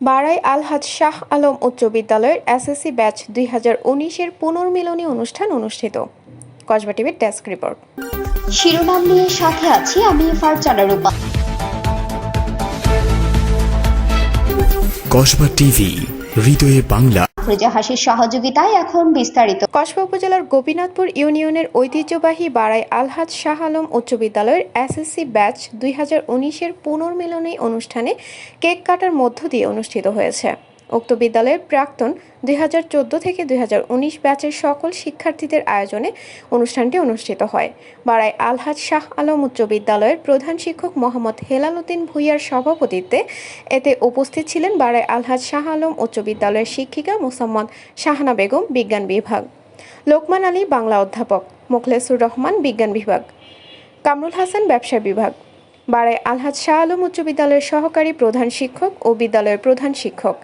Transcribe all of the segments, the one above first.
বারাই আলহাজ শাহ আলম উচ্চ বিদ্যালয়ের SSC batch দুই হাজার উনিশের পুনর্মিলনী অনুষ্ঠান অনুষ্ঠিত। কসবা টিভির ডেস্ক রিপোর্ট। শিরোনাম নিয়ে সাথে আছি আমি ফারজানা রূপা। কসবা টিভি হৃদয়ে বাংলা। আফরোজা হাসির সহযোগিতায় এখন বিস্তারিত। কসবা উপজেলার গোপীনাথপুর ইউনিয়নের ঐতিহ্যবাহী বাড়াই আলহাজ শাহ আলম উচ্চ বিদ্যালয়ের এসএসসি ব্যাচ দুই হাজার উনিশের পুনর্মিলনী অনুষ্ঠানে কেক কাটার মধ্য দিয়ে অনুষ্ঠিত হয়েছে। উক্ত বিদ্যালয়ের প্রাক্তন দুই হাজার চোদ্দ থেকে দুই ব্যাচের সকল শিক্ষার্থীদের আয়োজনে অনুষ্ঠানটি অনুষ্ঠিত হয়। বারাই আলহাজ শাহ আলম উচ্চ বিদ্যালয়ের প্রধান শিক্ষক মোহাম্মদ হেলাল উদ্দিন ভুইয়ার সভাপতিত্বে এতে উপস্থিত ছিলেন বারাই আলহাজ শাহ আলম উচ্চ বিদ্যালয়ের শিক্ষিকা মোসাম্মদ শাহানা বেগম, বিজ্ঞান বিভাগ। লোকমান আলী বাংলা অধ্যাপক, মোখলেসুর রহমান, বিজ্ঞান বিভাগ। কামরুল হাসান ব্যবসা বিভাগ। বারাই আলহাজ শাহ আলম উচ্চ বিদ্যালয়ের সহকারী প্রধান শিক্ষক ও বিদ্যালয়ের প্রধান শিক্ষক।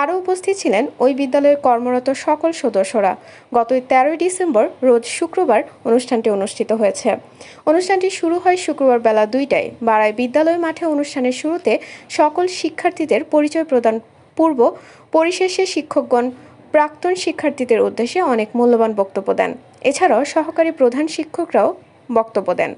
আরও উপস্থিত ছিলেন ওই বিদ্যালয়ের কর্মরত সকল সদস্যরা। গত তেরোই ডিসেম্বর রোজ শুক্রবার অনুষ্ঠানটি অনুষ্ঠিত হয়েছে। অনুষ্ঠানটি শুরু হয় শুক্রবার বেলা দুইটায়। বারাই বিদ্যালয় মাঠে অনুষ্ঠানের শুরুতে সকল শিক্ষার্থীদের পরিচয় প্রদান পূর্ব পরিশেষে শিক্ষকগণ প্রাক্তন শিক্ষার্থীদের উদ্দেশ্যে অনেক মূল্যবান বক্তব্য দেন। এছাড়াও সহকারী প্রধান শিক্ষকরাও বক্তব্য দেন।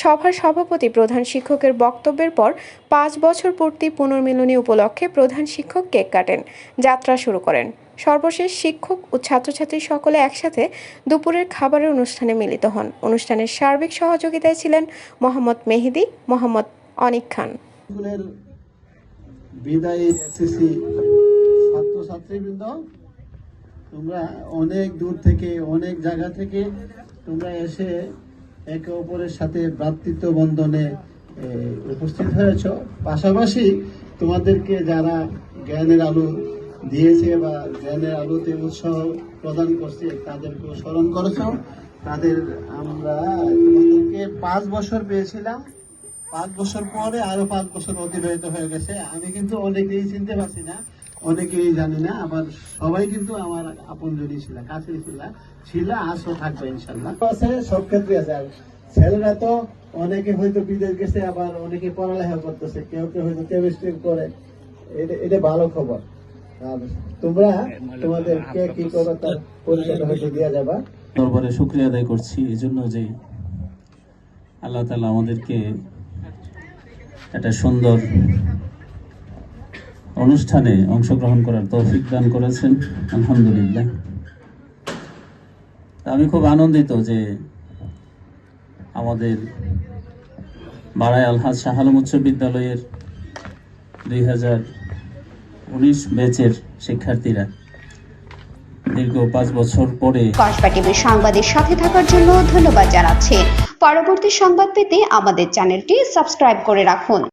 সভার সভাপতি প্রধান শিক্ষকের বক্তব্যের পর পাঁচ বছর পূর্তি পুনর্মিলনী উপলক্ষে প্রধান শিক্ষক কেক কাটেন, যাত্রা শুরু করেন। সর্বশেষ শিক্ষক ও ছাত্রছাত্রী সকলে একসাথে দুপুরের খাবারের অনুষ্ঠানে মিলিত হন। অনুষ্ঠানের সার্বিক সহযোগিতায় ছিলেন মোহাম্মদ মেহেদি, মোহাম্মদ অনিক খান। তোমরা অনেক দূর থেকে, অনেক জায়গা থেকে তোমরা এসে একে অপরের সাথে ভ্রাতৃত্ব বন্ধনে উপস্থিত হয়েছ। পাশাপাশি তোমাদেরকে যারা জ্ঞানের আলো দিয়েছে বা জ্ঞানের আলোতে উৎসাহ প্রদান করছে, তাদেরকেও স্মরণ করেছ। তাদের আমরা তোমাদেরকে পাঁচ বছর পেয়েছিলাম। পাঁচ বছর পরে আরও পাঁচ বছর অতিবাহিত হয়ে গেছে। আমি কিন্তু অনেকেই চিনতে পারছি না। অনেকেই জানি না আবার সবাই কিন্তু আমার আপন জনই ছিল কাছের ছিল। ছিল আসো থাকবে ইনশাল্লাহ। আছে সব ক্ষেত্রে আছে। আর ছেলেরা তো অনেকে হয়তো বিদেশ গেছে আবার অনেকে পড়ালেখা করতেছে কেউ কেউ হয়তো কেমিস্ট্রি করে। এটা এটা ভালো খবর। আর তোমরা তোমাদের কে কি করো তার পরিচয়টা হয়তো দেওয়া যাবা। দরবারে শুক্রিয়া আদায় করছি। এই জন্য যে আল্লাহ তালা আমাদেরকে একটা সুন্দর অনুষ্ঠানে অংশগ্রহণ করার তৌফিক দান করেছেন। আলহামদুলিল্লাহ। আমি খুব আনন্দিত যে আমাদের বাড়াই আলহাজ শাহ আলম উচ্চ বিদ্যালয়ের দুই হাজার উনিশ ব্যাচের শিক্ষার্থীরা দীর্ঘ পাঁচ বছর পরে কসবা সাংবাদিক সাথে থাকার জন্য ধন্যবাদ জানাচ্ছি। পরবর্তী সংবাদ পেতে আমাদের চ্যানেলটি সাবস্ক্রাইব করে রাখুন।